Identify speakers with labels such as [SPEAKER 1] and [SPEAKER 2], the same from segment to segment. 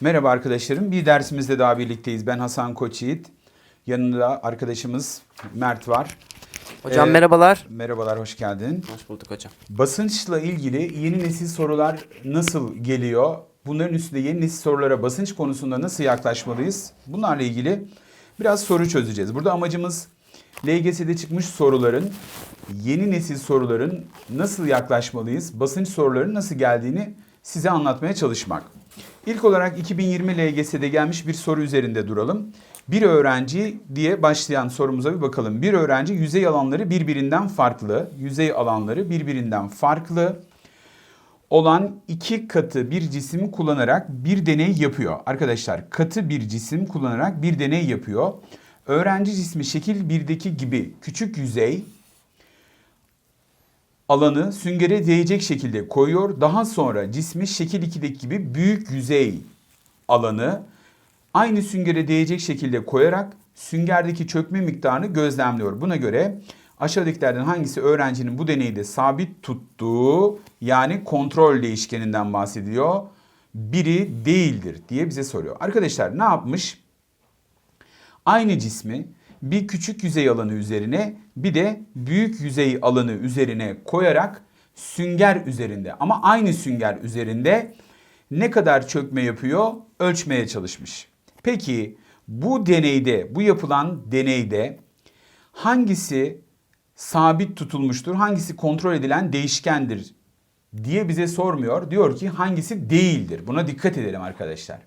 [SPEAKER 1] Merhaba arkadaşlarım. Bir dersimizde daha birlikteyiz. Ben Hasan Koçyiğit. Yanında arkadaşımız Mert var.
[SPEAKER 2] Hocam
[SPEAKER 1] Ee,
[SPEAKER 2] merhabalar.
[SPEAKER 1] Merhabalar, hoş geldin.
[SPEAKER 2] Hoş bulduk hocam.
[SPEAKER 1] Basınçla ilgili yeni nesil sorular nasıl geliyor? Bunların üstünde yeni nesil sorulara basınç konusunda nasıl yaklaşmalıyız? Bunlarla ilgili biraz soru çözeceğiz. Burada amacımız LGS'de çıkmış soruların, yeni nesil soruların nasıl yaklaşmalıyız, basınç sorularının nasıl geldiğini size anlatmaya çalışmak. İlk olarak 2020 LGS'de gelmiş bir soru üzerinde duralım. Bir öğrenci diye başlayan sorumuza bir bakalım. Bir öğrenci yüzey alanları birbirinden farklı, yüzey alanları birbirinden farklı olan iki katı bir cisim kullanarak bir deney yapıyor. Arkadaşlar katı bir cisim kullanarak bir deney yapıyor. Öğrenci cismi şekil 1'deki gibi küçük yüzey alanı süngere değecek şekilde koyuyor. Daha sonra cismi şekil 2'deki gibi büyük yüzey alanı aynı süngere değecek şekilde koyarak süngerdeki çökme miktarını gözlemliyor. Buna göre aşağıdakilerden hangisi öğrencinin bu deneyde sabit tuttuğu yani kontrol değişkeninden bahsediyor? Biri değildir diye bize soruyor. Arkadaşlar ne yapmış? Aynı cismi bir küçük yüzey alanı üzerine bir de büyük yüzey alanı üzerine koyarak sünger üzerinde ama aynı sünger üzerinde ne kadar çökme yapıyor ölçmeye çalışmış. Peki bu deneyde, bu yapılan deneyde hangisi sabit tutulmuştur, hangisi kontrol edilen değişkendir diye bize sormuyor. Diyor ki hangisi değildir. Buna dikkat edelim arkadaşlar.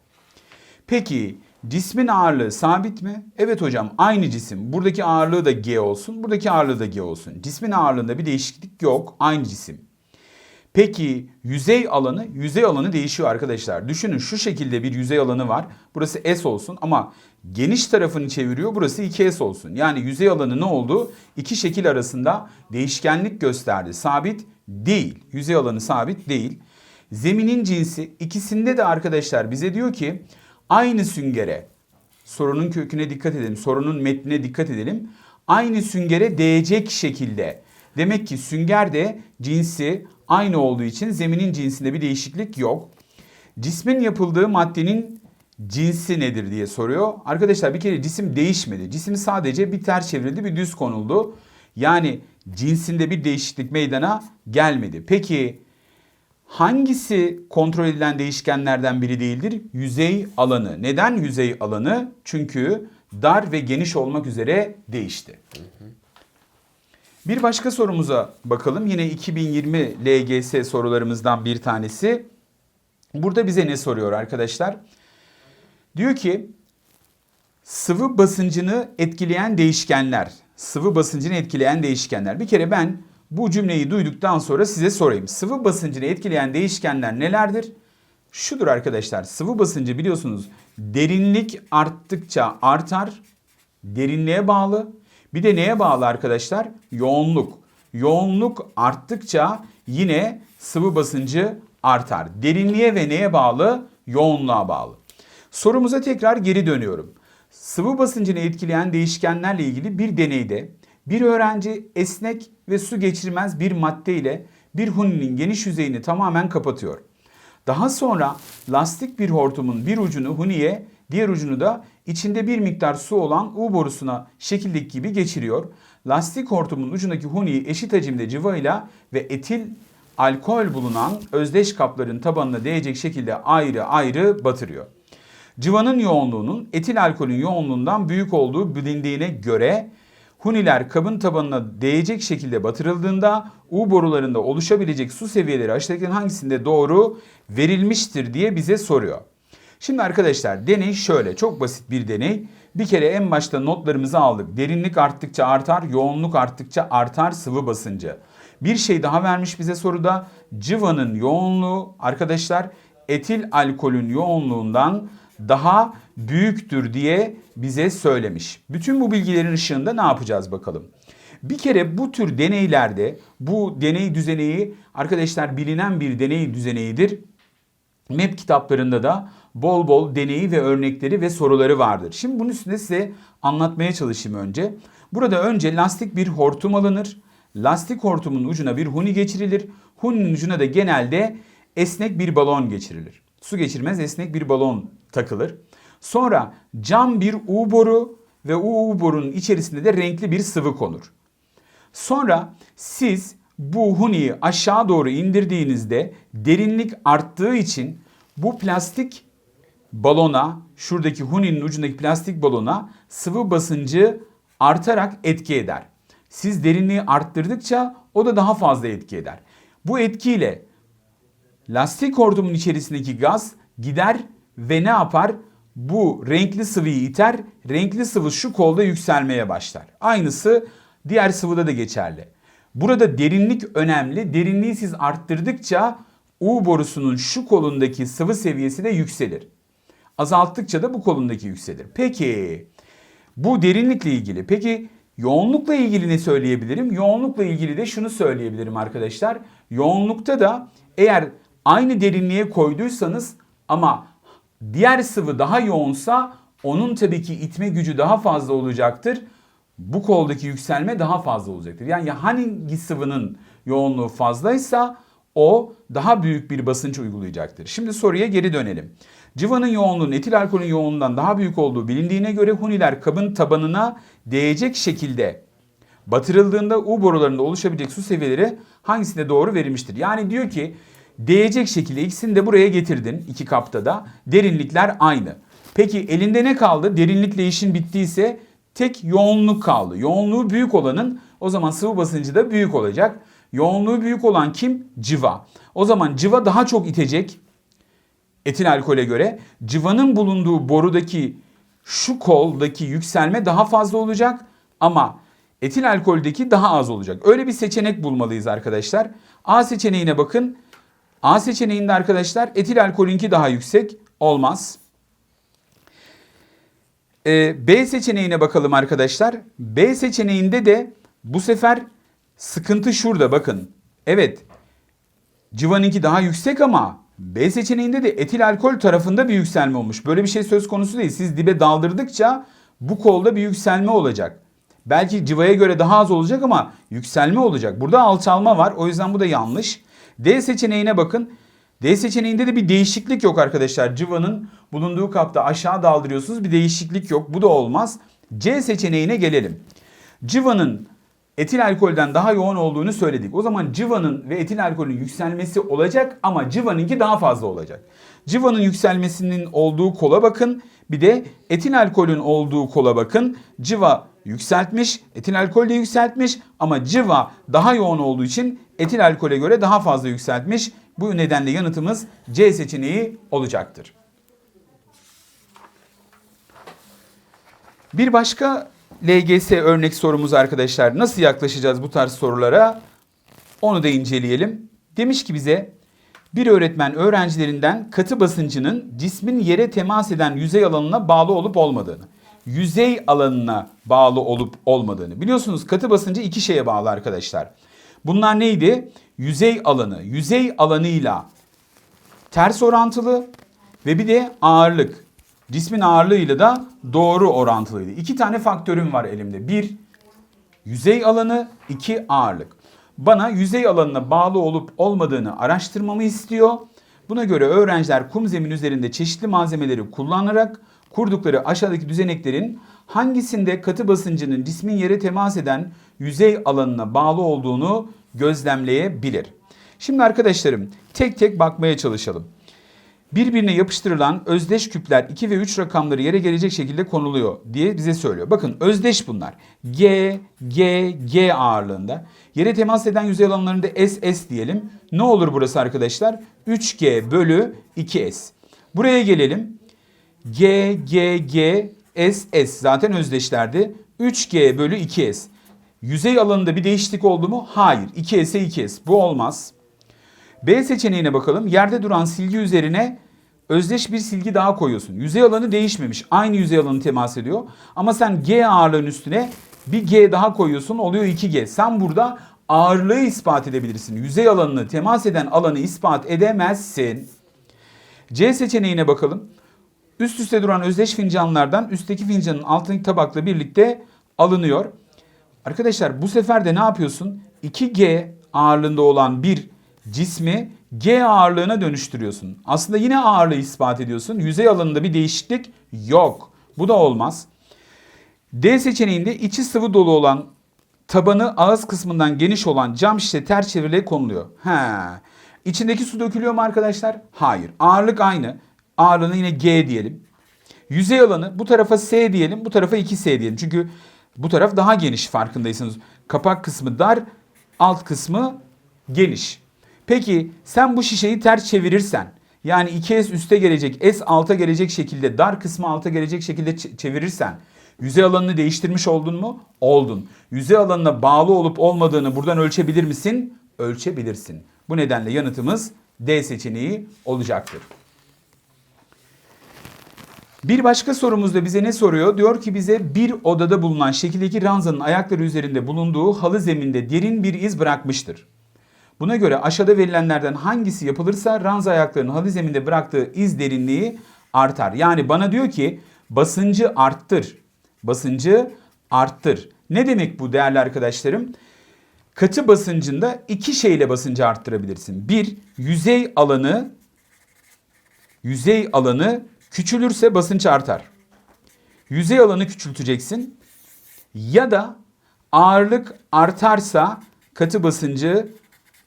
[SPEAKER 1] Peki cismin ağırlığı sabit mi? Evet hocam aynı cisim. Buradaki ağırlığı da G olsun, buradaki ağırlığı da G olsun. Cismin ağırlığında bir değişiklik yok. Aynı cisim. Peki yüzey alanı, yüzey alanı değişiyor arkadaşlar. Düşünün şu şekilde bir yüzey alanı var. Burası S olsun ama geniş tarafını çeviriyor. Burası 2S olsun. Yani yüzey alanı ne oldu? İki şekil arasında değişkenlik gösterdi. Sabit değil. Yüzey alanı sabit değil. Zeminin cinsi ikisinde de arkadaşlar bize diyor ki aynı süngere sorunun köküne dikkat edelim. Sorunun metnine dikkat edelim. Aynı süngere değecek şekilde. Demek ki sünger de cinsi aynı olduğu için zeminin cinsinde bir değişiklik yok. Cismin yapıldığı maddenin cinsi nedir diye soruyor. Arkadaşlar bir kere cisim değişmedi. Cisim sadece bir ters çevrildi, bir düz konuldu. Yani cinsinde bir değişiklik meydana gelmedi. Peki hangisi kontrol edilen değişkenlerden biri değildir? Yüzey alanı. Neden yüzey alanı? Çünkü dar ve geniş olmak üzere değişti. Bir başka sorumuza bakalım. Yine 2020 LGS sorularımızdan bir tanesi. Burada bize ne soruyor arkadaşlar? Diyor ki sıvı basıncını etkileyen değişkenler. Sıvı basıncını etkileyen değişkenler. Bir kere ben bu cümleyi duyduktan sonra size sorayım. Sıvı basıncını etkileyen değişkenler nelerdir? Şudur arkadaşlar. Sıvı basıncı biliyorsunuz derinlik arttıkça artar. Derinliğe bağlı. Bir de neye bağlı arkadaşlar? Yoğunluk. Yoğunluk arttıkça yine sıvı basıncı artar. Derinliğe ve neye bağlı? Yoğunluğa bağlı. Sorumuza tekrar geri dönüyorum. Sıvı basıncını etkileyen değişkenlerle ilgili bir deneyde bir öğrenci esnek ve su geçirmez bir madde ile bir huninin geniş yüzeyini tamamen kapatıyor. Daha sonra lastik bir hortumun bir ucunu huniye, diğer ucunu da içinde bir miktar su olan U borusuna şekildeki gibi geçiriyor. Lastik hortumun ucundaki huniyi eşit hacimde cıvayla ve etil alkol bulunan özdeş kapların tabanına değecek şekilde ayrı ayrı batırıyor. Cıvanın yoğunluğunun etil alkolün yoğunluğundan büyük olduğu bilindiğine göre huniler kabın tabanına değecek şekilde batırıldığında U borularında oluşabilecek su seviyeleri aşağıdakilerin hangisinde doğru verilmiştir diye bize soruyor. Şimdi arkadaşlar deney şöyle çok basit bir deney. Bir kere en başta notlarımızı aldık. Derinlik arttıkça artar, yoğunluk arttıkça artar sıvı basıncı. Bir şey daha vermiş bize soruda. Cıvanın yoğunluğu arkadaşlar etil alkolün yoğunluğundan daha büyüktür diye bize söylemiş. Bütün bu bilgilerin ışığında ne yapacağız bakalım. Bir kere bu tür deneylerde bu deney düzeneyi arkadaşlar bilinen bir deney düzeneyidir. MEP kitaplarında da bol bol deneyi ve örnekleri ve soruları vardır. Şimdi bunun üstünde size anlatmaya çalışayım önce. Burada önce lastik bir hortum alınır. Lastik hortumun ucuna bir huni geçirilir. Huninin ucuna da genelde esnek bir balon geçirilir. Su geçirmez esnek bir balon takılır. Sonra cam bir U boru ve o U borunun içerisinde de renkli bir sıvı konur. Sonra siz bu huniyi aşağı doğru indirdiğinizde derinlik arttığı için bu plastik balona, şuradaki huninin ucundaki plastik balona sıvı basıncı artarak etki eder. Siz derinliği arttırdıkça o da daha fazla etki eder. Bu etkiyle lastik hortumun içerisindeki gaz gider ve ne yapar? Bu renkli sıvıyı iter. Renkli sıvı şu kolda yükselmeye başlar. Aynısı diğer sıvıda da geçerli. Burada derinlik önemli. Derinliği siz arttırdıkça U borusunun şu kolundaki sıvı seviyesi de yükselir. Azalttıkça da bu kolundaki yükselir. Peki bu derinlikle ilgili. Peki yoğunlukla ilgili ne söyleyebilirim? Yoğunlukla ilgili de şunu söyleyebilirim arkadaşlar. Yoğunlukta da eğer aynı derinliğe koyduysanız ama diğer sıvı daha yoğunsa onun tabii ki itme gücü daha fazla olacaktır. Bu koldaki yükselme daha fazla olacaktır. Yani hangi sıvının yoğunluğu fazlaysa o daha büyük bir basınç uygulayacaktır. Şimdi soruya geri dönelim. Civanın yoğunluğunun etil alkolün yoğunluğundan daha büyük olduğu bilindiğine göre huniler kabın tabanına değecek şekilde batırıldığında U borularında oluşabilecek su seviyeleri hangisinde doğru verilmiştir? Yani diyor ki değecek şekilde ikisini de buraya getirdin iki kapta da derinlikler aynı. Peki elinde ne kaldı? Derinlikle işin bittiyse tek yoğunluk kaldı. Yoğunluğu büyük olanın o zaman sıvı basıncı da büyük olacak. Yoğunluğu büyük olan kim? Civa. O zaman civa daha çok itecek etil alkole göre. Civanın bulunduğu borudaki şu koldaki yükselme daha fazla olacak ama etil alkoldeki daha az olacak. Öyle bir seçenek bulmalıyız arkadaşlar. A seçeneğine bakın. A seçeneğinde arkadaşlar etil alkolünki daha yüksek olmaz. Ee, B seçeneğine bakalım arkadaşlar. B seçeneğinde de bu sefer sıkıntı şurada bakın. Evet civanınki daha yüksek ama B seçeneğinde de etil alkol tarafında bir yükselme olmuş. Böyle bir şey söz konusu değil. Siz dibe daldırdıkça bu kolda bir yükselme olacak. Belki civaya göre daha az olacak ama yükselme olacak. Burada alçalma var. O yüzden bu da yanlış. D seçeneğine bakın. D seçeneğinde de bir değişiklik yok arkadaşlar. Civanın bulunduğu kapta aşağı daldırıyorsunuz. Bir değişiklik yok. Bu da olmaz. C seçeneğine gelelim. Civanın etil alkolden daha yoğun olduğunu söyledik. O zaman civanın ve etil alkolün yükselmesi olacak ama civanınki daha fazla olacak. Civanın yükselmesinin olduğu kola bakın. Bir de etil alkolün olduğu kola bakın. Civa yükseltmiş, etil alkol de yükseltmiş ama civa daha yoğun olduğu için etil alkole göre daha fazla yükseltmiş. Bu nedenle yanıtımız C seçeneği olacaktır. Bir başka LGS örnek sorumuz arkadaşlar. Nasıl yaklaşacağız bu tarz sorulara? Onu da inceleyelim. Demiş ki bize bir öğretmen öğrencilerinden katı basıncının cismin yere temas eden yüzey alanına bağlı olup olmadığını, yüzey alanına bağlı olup olmadığını. Biliyorsunuz katı basıncı iki şeye bağlı arkadaşlar. Bunlar neydi? Yüzey alanı. Yüzey alanıyla ters orantılı ve bir de ağırlık. Cismin ağırlığıyla da doğru orantılıydı. İki tane faktörüm var elimde. Bir, yüzey alanı, iki ağırlık. Bana yüzey alanına bağlı olup olmadığını araştırmamı istiyor. Buna göre öğrenciler kum zemin üzerinde çeşitli malzemeleri kullanarak kurdukları aşağıdaki düzeneklerin hangisinde katı basıncının cismin yere temas eden yüzey alanına bağlı olduğunu gözlemleyebilir. Şimdi arkadaşlarım tek tek bakmaya çalışalım. Birbirine yapıştırılan özdeş küpler 2 ve 3 rakamları yere gelecek şekilde konuluyor diye bize söylüyor. Bakın özdeş bunlar. G, G, G ağırlığında. Yere temas eden yüzey alanlarında S, S diyelim. Ne olur burası arkadaşlar? 3G bölü 2S. Buraya gelelim. G, G, G, S, S zaten özdeşlerdi. 3G bölü 2S. Yüzey alanında bir değişiklik oldu mu? Hayır. 2S'e 2S. Bu olmaz. B seçeneğine bakalım. Yerde duran silgi üzerine özdeş bir silgi daha koyuyorsun. Yüzey alanı değişmemiş. Aynı yüzey alanı temas ediyor. Ama sen G ağırlığın üstüne bir G daha koyuyorsun. Oluyor 2G. Sen burada ağırlığı ispat edebilirsin. Yüzey alanını temas eden alanı ispat edemezsin. C seçeneğine bakalım. Üst üste duran özdeş fincanlardan üstteki fincanın altındaki tabakla birlikte alınıyor. Arkadaşlar bu sefer de ne yapıyorsun? 2G ağırlığında olan bir cismi G ağırlığına dönüştürüyorsun. Aslında yine ağırlığı ispat ediyorsun. Yüzey alanında bir değişiklik yok. Bu da olmaz. D seçeneğinde içi sıvı dolu olan tabanı ağız kısmından geniş olan cam şişe ters çevirilerek konuluyor. He. İçindeki su dökülüyor mu arkadaşlar? Hayır. Ağırlık aynı. Ağırlığına yine G diyelim. Yüzey alanı bu tarafa S diyelim, bu tarafa 2S diyelim. Çünkü bu taraf daha geniş farkındaysanız. Kapak kısmı dar, alt kısmı geniş. Peki sen bu şişeyi ters çevirirsen yani 2S üste gelecek, S alta gelecek şekilde dar kısmı alta gelecek şekilde çevirirsen yüzey alanını değiştirmiş oldun mu? Oldun. Yüzey alanına bağlı olup olmadığını buradan ölçebilir misin? Ölçebilirsin. Bu nedenle yanıtımız D seçeneği olacaktır. Bir başka sorumuzda bize ne soruyor? Diyor ki bize bir odada bulunan şekildeki ranzanın ayakları üzerinde bulunduğu halı zeminde derin bir iz bırakmıştır. Buna göre aşağıda verilenlerden hangisi yapılırsa ranza ayaklarının halı zeminde bıraktığı iz derinliği artar. Yani bana diyor ki basıncı arttır. Basıncı arttır. Ne demek bu değerli arkadaşlarım? Katı basıncında iki şeyle basıncı arttırabilirsin. Bir, yüzey alanı yüzey alanı küçülürse basınç artar. Yüzey alanı küçülteceksin ya da ağırlık artarsa katı basıncı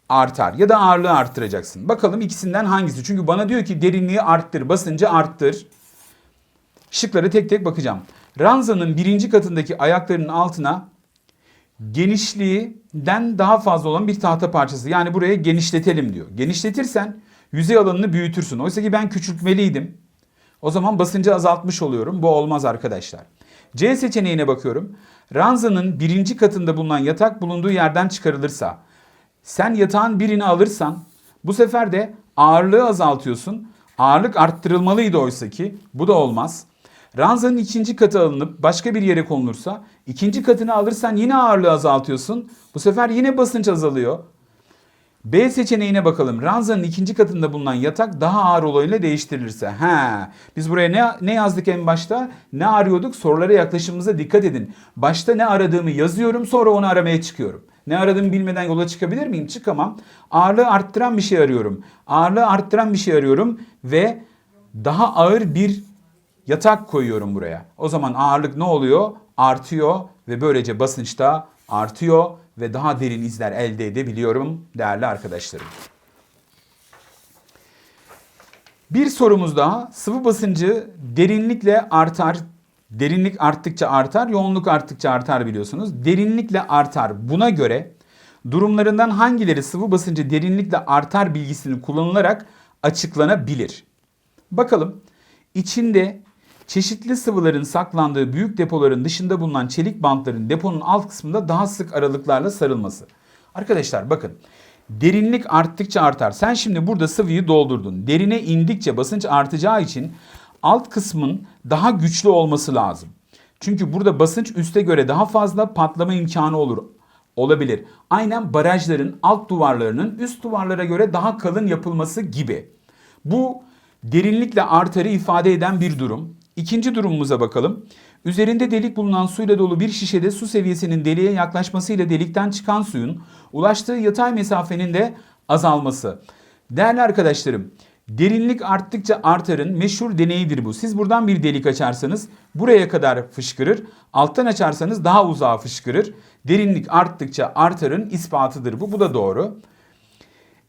[SPEAKER 1] artar ya da ağırlığı arttıracaksın. Bakalım ikisinden hangisi? Çünkü bana diyor ki derinliği arttır, basıncı arttır. Şıklara tek tek bakacağım. Ranzanın birinci katındaki ayaklarının altına genişliğinden daha fazla olan bir tahta parçası. Yani buraya genişletelim diyor. Genişletirsen yüzey alanını büyütürsün. Oysa ki ben küçültmeliydim. O zaman basıncı azaltmış oluyorum. Bu olmaz arkadaşlar. C seçeneğine bakıyorum. Ranzanın birinci katında bulunan yatak bulunduğu yerden çıkarılırsa sen yatağın birini alırsan bu sefer de ağırlığı azaltıyorsun. Ağırlık arttırılmalıydı oysa ki bu da olmaz. Ranzanın ikinci katı alınıp başka bir yere konulursa ikinci katını alırsan yine ağırlığı azaltıyorsun. Bu sefer yine basınç azalıyor. B seçeneğine bakalım. Ranzanın ikinci katında bulunan yatak daha ağır olayıyla değiştirilirse. He, biz buraya ne, ne yazdık en başta? Ne arıyorduk? Sorulara yaklaşımımıza dikkat edin. Başta ne aradığımı yazıyorum sonra onu aramaya çıkıyorum. Ne aradığımı bilmeden yola çıkabilir miyim? Çıkamam. Ağırlığı arttıran bir şey arıyorum. Ağırlığı arttıran bir şey arıyorum ve daha ağır bir yatak koyuyorum buraya. O zaman ağırlık ne oluyor? Artıyor ve böylece basınç da artıyor ve daha derin izler elde edebiliyorum değerli arkadaşlarım. Bir sorumuz daha. Sıvı basıncı derinlikle artar. Derinlik arttıkça artar, yoğunluk arttıkça artar biliyorsunuz. Derinlikle artar. Buna göre durumlarından hangileri sıvı basıncı derinlikle artar bilgisini kullanılarak açıklanabilir? Bakalım. İçinde çeşitli sıvıların saklandığı büyük depoların dışında bulunan çelik bantların deponun alt kısmında daha sık aralıklarla sarılması. Arkadaşlar bakın derinlik arttıkça artar. Sen şimdi burada sıvıyı doldurdun. Derine indikçe basınç artacağı için alt kısmın daha güçlü olması lazım. Çünkü burada basınç üste göre daha fazla patlama imkanı olur olabilir. Aynen barajların alt duvarlarının üst duvarlara göre daha kalın yapılması gibi. Bu derinlikle artarı ifade eden bir durum. İkinci durumumuza bakalım. Üzerinde delik bulunan suyla dolu bir şişede su seviyesinin deliğe yaklaşmasıyla delikten çıkan suyun ulaştığı yatay mesafenin de azalması. Değerli arkadaşlarım, derinlik arttıkça artarın meşhur deneyidir bu. Siz buradan bir delik açarsanız buraya kadar fışkırır, alttan açarsanız daha uzağa fışkırır. Derinlik arttıkça artarın ispatıdır bu. Bu da doğru.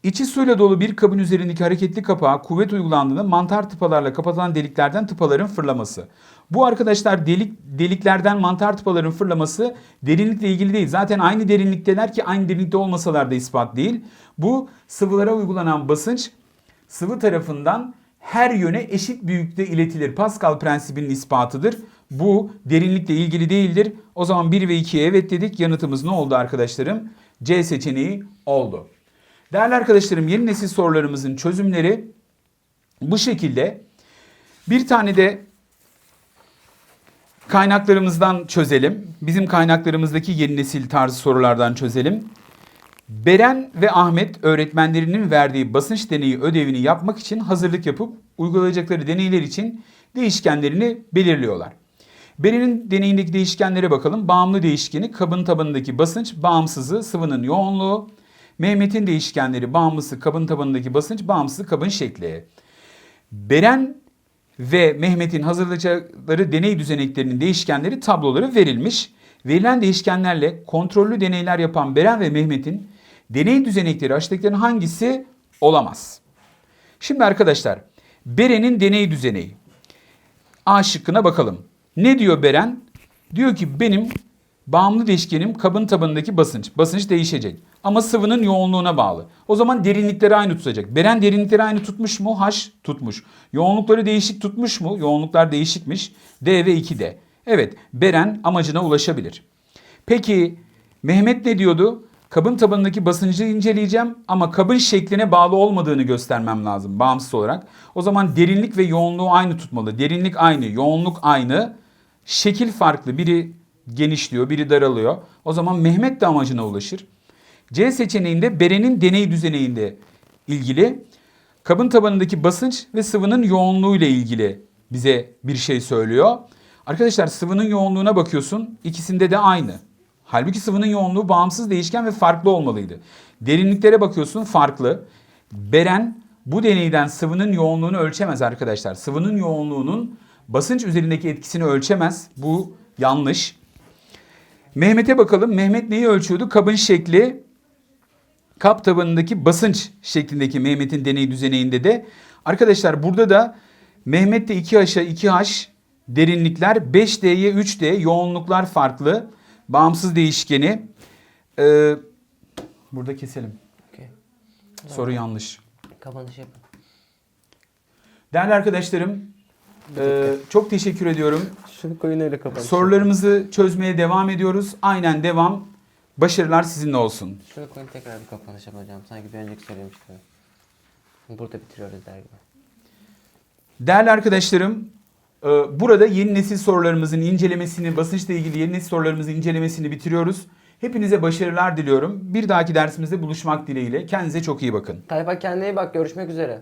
[SPEAKER 1] İçi suyla dolu bir kabın üzerindeki hareketli kapağa kuvvet uygulandığında mantar tıpalarla kapatılan deliklerden tıpaların fırlaması. Bu arkadaşlar delik deliklerden mantar tıpaların fırlaması derinlikle ilgili değil. Zaten aynı derinlikteler ki aynı derinlikte olmasalar da ispat değil. Bu sıvılara uygulanan basınç sıvı tarafından her yöne eşit büyüklükte iletilir. Pascal prensibinin ispatıdır. Bu derinlikle ilgili değildir. O zaman 1 ve 2'ye evet dedik. Yanıtımız ne oldu arkadaşlarım? C seçeneği oldu. Değerli arkadaşlarım yeni nesil sorularımızın çözümleri bu şekilde. Bir tane de kaynaklarımızdan çözelim. Bizim kaynaklarımızdaki yeni nesil tarzı sorulardan çözelim. Beren ve Ahmet öğretmenlerinin verdiği basınç deneyi ödevini yapmak için hazırlık yapıp uygulayacakları deneyler için değişkenlerini belirliyorlar. Beren'in deneyindeki değişkenlere bakalım. Bağımlı değişkeni kabın tabanındaki basınç, bağımsızı sıvının yoğunluğu, Mehmet'in değişkenleri bağımlısı kabın tabanındaki basınç, bağımsız kabın şekli. Beren ve Mehmet'in hazırlayacakları deney düzeneklerinin değişkenleri tabloları verilmiş. Verilen değişkenlerle kontrollü deneyler yapan Beren ve Mehmet'in deney düzenekleri aşağıdakilerin hangisi olamaz? Şimdi arkadaşlar Beren'in deney düzeneği. A şıkkına bakalım. Ne diyor Beren? Diyor ki benim bağımlı değişkenim kabın tabanındaki basınç. Basınç değişecek. Ama sıvının yoğunluğuna bağlı. O zaman derinlikleri aynı tutacak. Beren derinlikleri aynı tutmuş mu? H tutmuş. Yoğunlukları değişik tutmuş mu? Yoğunluklar değişikmiş. D ve 2D. Evet Beren amacına ulaşabilir. Peki Mehmet ne diyordu? Kabın tabanındaki basıncı inceleyeceğim ama kabın şekline bağlı olmadığını göstermem lazım bağımsız olarak. O zaman derinlik ve yoğunluğu aynı tutmalı. Derinlik aynı, yoğunluk aynı. Şekil farklı. Biri genişliyor, biri daralıyor. O zaman Mehmet de amacına ulaşır. C seçeneğinde Beren'in deney düzeneğinde ilgili kabın tabanındaki basınç ve sıvının yoğunluğu ile ilgili bize bir şey söylüyor. Arkadaşlar sıvının yoğunluğuna bakıyorsun. ikisinde de aynı. Halbuki sıvının yoğunluğu bağımsız değişken ve farklı olmalıydı. Derinliklere bakıyorsun farklı. Beren bu deneyden sıvının yoğunluğunu ölçemez arkadaşlar. Sıvının yoğunluğunun basınç üzerindeki etkisini ölçemez. Bu yanlış. Mehmet'e bakalım. Mehmet neyi ölçüyordu? Kabın şekli, kap tabanındaki basınç şeklindeki Mehmet'in deney düzeneğinde de. Arkadaşlar burada da Mehmet'te 2H'a 2H derinlikler 5D'ye 3D yoğunluklar farklı. Bağımsız değişkeni. Ee, burada keselim.
[SPEAKER 2] Okey.
[SPEAKER 1] Soru yanlış.
[SPEAKER 2] Kapanış yapın.
[SPEAKER 1] Değerli arkadaşlarım e, çok teşekkür ediyorum.
[SPEAKER 2] Şunu koyun öyle kapanış.
[SPEAKER 1] Sorularımızı çözmeye devam ediyoruz. Aynen devam. Başarılar sizinle olsun.
[SPEAKER 2] Şunu koyun tekrar bir kapanış yap hocam. Sanki bir önceki söylemiştim. Burada bitiriyoruz der gibi.
[SPEAKER 1] Değerli arkadaşlarım, e, burada yeni nesil sorularımızın incelemesini, basınçla ilgili yeni nesil sorularımızın incelemesini bitiriyoruz. Hepinize başarılar diliyorum. Bir dahaki dersimizde buluşmak dileğiyle. Kendinize çok iyi bakın.
[SPEAKER 2] Tayfa kendine iyi bak. Görüşmek üzere.